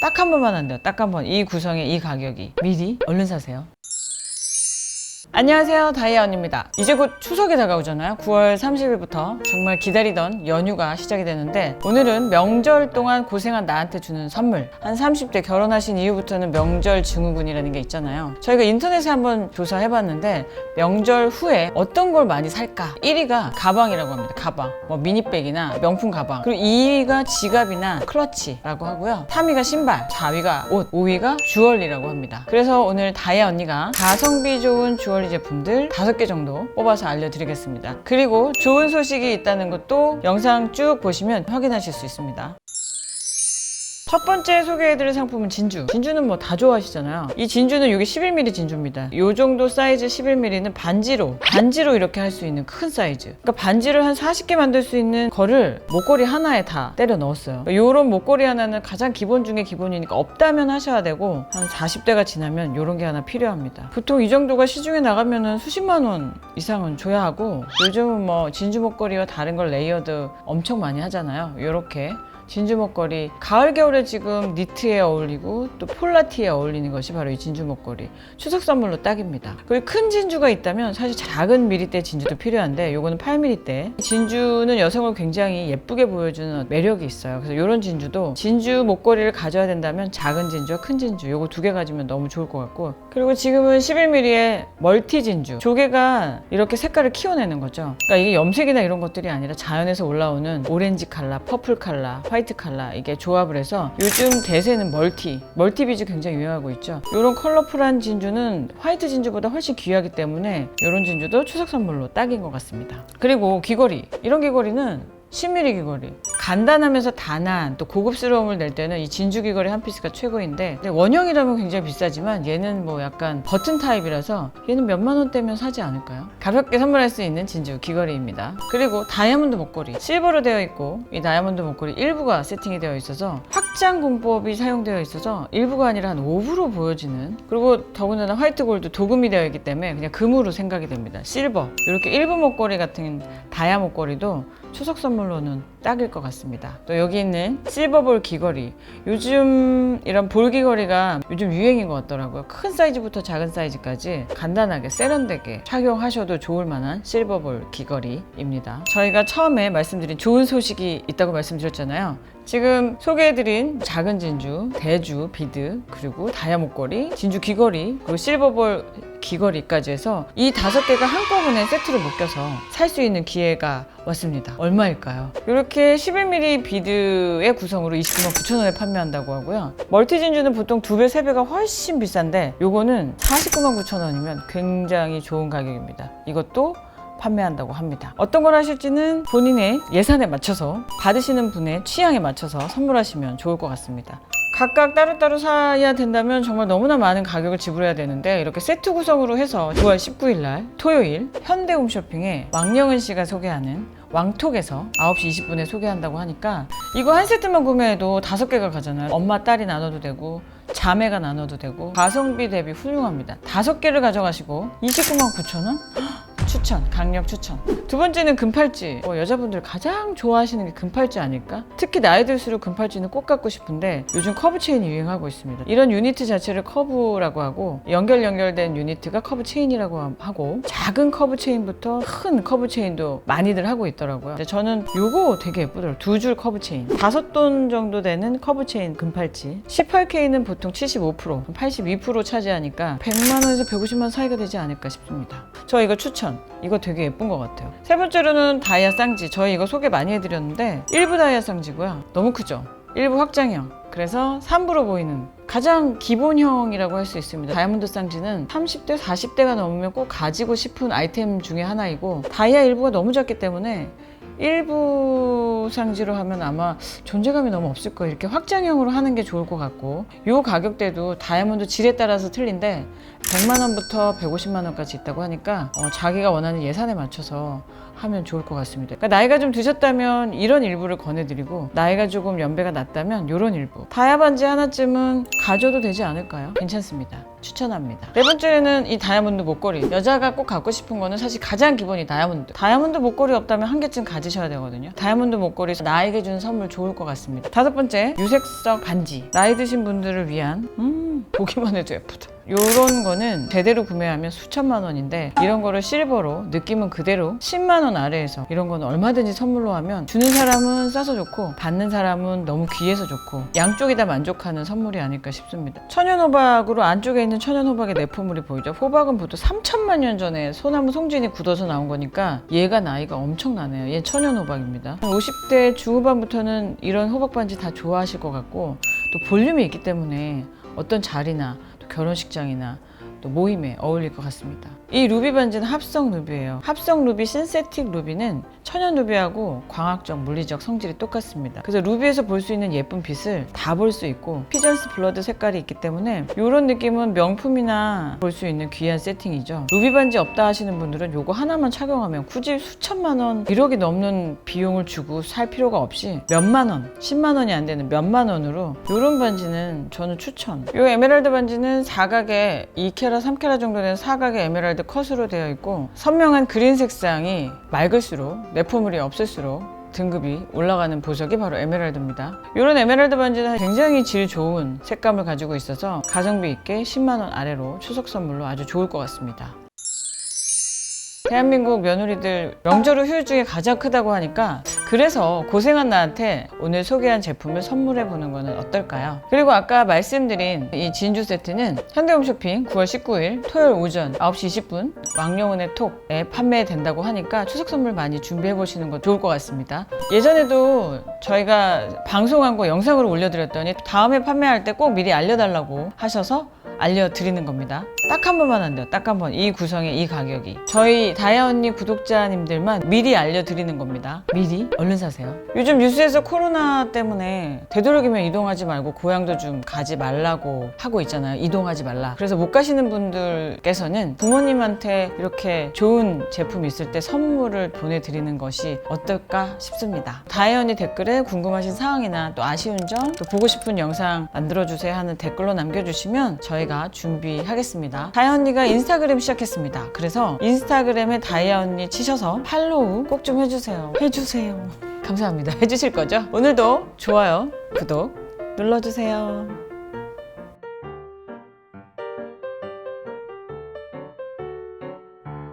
딱 한 번만 한대요. 딱 한 번. 이 구성에 이 가격이. 미리 얼른 사세요. 안녕하세요. 다이아 언니입니다. 이제 곧 추석이 다가오잖아요. 9월 30일부터. 정말 기다리던 연휴가 시작이 되는데 오늘은 명절 동안 고생한 나한테 주는 선물. 한 30대 결혼하신 이후부터는 명절 증후군이라는 게 있잖아요. 저희가 인터넷에 한번 조사해봤는데 명절 후에 어떤 걸 많이 살까? 1위가 가방이라고 합니다. 가방. 뭐 미니백이나 명품 가방. 그리고 2위가 지갑이나 클러치라고 하고요. 3위가 신발. 4위가 옷. 5위가 주얼리라고 합니다. 그래서 오늘 다이아 언니가 가성비 좋은 주얼리 제품들 5개 정도 뽑아서 알려드리겠습니다. 그리고 좋은 소식이 있다는 것도 영상 쭉 보시면 확인하실 수 있습니다 첫 번째 소개해드릴 상품은 진주. 진주는 뭐 다 좋아하시잖아요. 이 진주는 이게 11mm 진주입니다. 이 정도 사이즈 11mm는 반지로, 반지로 이렇게 할 수 있는 큰 사이즈. 그러니까 반지를 한 40개 만들 수 있는 거를 목걸이 하나에 다 때려 넣었어요. 이런 목걸이 하나는 가장 기본 중에 기본이니까 없다면 하셔야 되고 한 40대가 지나면 이런 게 하나 필요합니다. 보통 이 정도가 시중에 나가면 은 수십만 원 이상은 줘야 하고 요즘은 뭐 진주 목걸이와 다른 걸 레이어드 엄청 많이 하잖아요. 이렇게 진주 목걸이 가을 겨울에 지금 니트에 어울리고 또 폴라티에 어울리는 것이 바로 이 진주 목걸이 추석 선물로 딱입니다. 그리고 큰 진주가 있다면 사실 작은 미리대 진주도 필요한데 요거는 8mm대. 진주는 여성을 굉장히 예쁘게 보여주는 매력이 있어요. 그래서 이런 진주도 진주 목걸이를 가져야 된다면 작은 진주와 큰 진주 요거 두 개 가지면 너무 좋을 것 같고. 그리고 지금은 11mm의 멀티 진주. 조개가 이렇게 색깔을 키워내는 거죠. 그러니까 이게 염색이나 이런 것들이 아니라 자연에서 올라오는 오렌지 칼라, 퍼플 칼라, 화이트 칼라 이게 조합을 해서 요즘 대세는 멀티, 멀티 비즈 굉장히 유행하고 있죠. 이런 컬러풀한 진주는 화이트 진주보다 훨씬 귀하기 때문에 이런 진주도 추석 선물로 딱인 것 같습니다. 그리고 귀걸이 이런 귀걸이는 10mm 귀걸이 간단하면서 단한 또 고급스러움을 낼 때는 이 진주 귀걸이 한 피스가 최고인데 원형이라면 굉장히 비싸지만 얘는 뭐 약간 버튼 타입이라서 얘는 몇만 원대면 사지 않을까요? 가볍게 선물할 수 있는 진주 귀걸이입니다 그리고 다이아몬드 목걸이 실버로 되어 있고 이 다이아몬드 목걸이 일부가 세팅이 되어 있어서 확 장 공법이 사용되어 있어서 일부가 아니라 한 5부로 보여지는 그리고 더군다나 화이트 골드 도금이 되어 있기 때문에 그냥 금으로 생각이 됩니다. 실버. 이렇게 일부 목걸이 같은 다이아 목걸이도 추석 선물로는 딱일 것 같습니다. 또 여기 있는 실버볼 귀걸이. 요즘 이런 볼 귀걸이가 요즘 유행인 것 같더라고요. 큰 사이즈부터 작은 사이즈까지 간단하게 세련되게 착용하셔도 좋을 만한 실버볼 귀걸이입니다. 저희가 처음에 말씀드린 좋은 소식이 있다고 말씀드렸잖아요. 지금 소개해드린 작은 진주, 대주, 비드, 그리고 다이아 목걸이, 진주 귀걸이, 그리고 실버볼 귀걸이까지 해서 이 다섯 개가 한꺼번에 세트로 묶여서 살 수 있는 기회가 왔습니다. 얼마일까요? 이렇게 11mm 비드의 구성으로 29만 9천 원에 판매한다고 하고요. 멀티 진주는 보통 두 배, 세 배가 훨씬 비싼데 요거는 49만 9천 원이면 굉장히 좋은 가격입니다. 이것도 판매한다고 합니다. 어떤 걸 하실지는 본인의 예산에 맞춰서 받으시는 분의 취향에 맞춰서 선물하시면 좋을 것 같습니다. 각각 따로따로 사야 된다면 정말 너무나 많은 가격을 지불해야 되는데 이렇게 세트 구성으로 해서 9월 19일 날 토요일 현대홈쇼핑에 왕영은 씨가 소개하는 왕톡에서 9시 20분에 소개한다고 하니까 이거 한 세트만 구매해도 다섯 개가 가잖아요. 엄마, 딸이 나눠도 되고 자매가 나눠도 되고 가성비 대비 훌륭합니다. 다섯 개를 가져가시고 29만 9천 원? 추천, 강력 추천. 두 번째는 금팔찌. 뭐 여자분들 가장 좋아하시는 게 금팔찌 아닐까? 특히 나이 들수록 금팔찌는 꼭 갖고 싶은데 요즘 커브 체인이 유행하고 있습니다. 이런 유니트 자체를 커브라고 하고 연결 연결된 유니트가 커브 체인이라고 하고 작은 커브 체인부터 큰 커브 체인도 많이들 하고 있더라고요. 근데 저는 요거 되게 예쁘더라고요. 두 줄 커브 체인. 다섯 돈 정도 되는 커브 체인 금팔찌. 18K는 보통 75%, 82% 차지하니까 100만 원에서 150만 원 사이가 되지 않을까 싶습니다. 저 이거 추천. 이거 되게 예쁜 것 같아요. 세 번째로는 다이아 쌍지. 저희 이거 소개 많이 해드렸는데 일부 다이아 쌍지고요. 너무 크죠? 일부 확장형. 그래서 3부로 보이는 가장 기본형이라고 할 수 있습니다. 다이아몬드 쌍지는 30대, 40대가 넘으면 꼭 가지고 싶은 아이템 중에 하나이고 다이아 일부가 너무 작기 때문에 일부 상지로 하면 아마 존재감이 너무 없을 거예요. 이렇게 확장형으로 하는 게 좋을 것 같고 요 가격대도 다이아몬드 질에 따라서 틀린데 100만 원부터 150만 원까지 있다고 하니까 어, 자기가 원하는 예산에 맞춰서 하면 좋을 것 같습니다. 그러니까 나이가 좀 드셨다면 이런 일부를 권해드리고 나이가 조금 연배가 낮다면 이런 일부 다이아 반지 하나쯤은 가져도 되지 않을까요? 괜찮습니다. 추천합니다. 네 번째는 이 다이아몬드 목걸이. 여자가 꼭 갖고 싶은 거는 사실 가장 기본이 다이아몬드. 다이아몬드 목걸이 없다면 한 개쯤 가지셔야 되거든요. 다이아몬드 목걸이 나에게 주는 선물 좋을 것 같습니다. 다섯 번째, 유색석 반지. 나이 드신 분들을 위한 음, 보기만 해도 예쁘다. 요런 거는 제대로 구매하면 수천만 원인데 이런 거를 실버로 느낌은 그대로 10만 원 아래에서 이런 거는 얼마든지 선물로 하면 주는 사람은 싸서 좋고 받는 사람은 너무 귀해서 좋고 양쪽이 다 만족하는 선물이 아닐까 싶습니다. 천연 호박으로 안쪽에 있는 천연 호박의 내포물이 보이죠. 호박은 보통 3천만 년 전에 소나무 송진이 굳어서 나온 거니까 얘가 나이가 엄청나네요. 얘 천연 호박입니다. 50대 중후반부터는 이런 호박 반지 다 좋아하실 것 같고 또 볼륨이 있기 때문에 어떤 자리나 또 결혼식장이나 또 모임에 어울릴 것 같습니다. 이 루비 반지는 합성 루비예요. 합성 루비 신세틱 루비는 천연 루비하고 광학적 물리적 성질이 똑같습니다. 그래서 루비에서 볼 수 있는 예쁜 빛을 다 볼 수 있고 피전스 블러드 색깔이 있기 때문에 이런 느낌은 명품이나 볼 수 있는 귀한 세팅이죠. 루비 반지 없다 하시는 분들은 요거 하나만 착용하면 굳이 수천만 원, 1억이 넘는 비용을 주고 살 필요가 없이 몇만 원, 10만 원이 안 되는 몇만 원으로 이런 반지는 저는 추천. 요 에메랄드 반지는 사각에 2캐 라, 3캐라 정도 되는 사각의 에메랄드 컷으로 되어 있고 선명한 그린 색상이 맑을수록 내포물이 없을수록 등급이 올라가는 보석이 바로 에메랄드입니다. 이런 에메랄드 반지는 굉장히 질 좋은 색감을 가지고 있어서 가성비 있게 10만 원 아래로 추석 선물로 아주 좋을 것 같습니다. 대한민국 며느리들 명절 후 휴일 중에 가장 크다고 하니까 그래서 고생한 나한테 오늘 소개한 제품을 선물해 보는 거는 어떨까요? 그리고 아까 말씀드린 이 진주 세트는 현대홈쇼핑 9월 19일 토요일 오전 9시 20분 왕영은의 톡에 판매된다고 하니까 추석 선물 많이 준비해 보시는 거 좋을 것 같습니다. 예전에도 저희가 방송한 거 영상으로 올려드렸더니 다음에 판매할 때 꼭 미리 알려달라고 하셔서 알려드리는 겁니다. 딱 한 번만 안 돼요. 딱 한 번. 이 구성에 이 가격이. 저희 다야 언니 구독자님들만 미리 알려드리는 겁니다. 미리? 얼른 사세요. 요즘 뉴스에서 코로나 때문에 되도록이면 이동하지 말고 고향도 좀 가지 말라고 하고 있잖아요. 이동하지 말라. 그래서 못 가시는 분들께서는 부모님한테 이렇게 좋은 제품 있을 때 선물을 보내드리는 것이 어떨까 싶습니다. 다야 언니 댓글에 궁금하신 사항이나 또 아쉬운 점, 또 보고 싶은 영상 만들어주세요 하는 댓글로 남겨주시면 저희 가 준비하겠습니다. 다이아 언니가 인스타그램 시작했습니다. 그래서 인스타그램에 다이아 언니 치셔서 팔로우 꼭 좀 해주세요. 해주세요. 감사합니다. 해주실 거죠? 오늘도 좋아요, 구독 눌러주세요.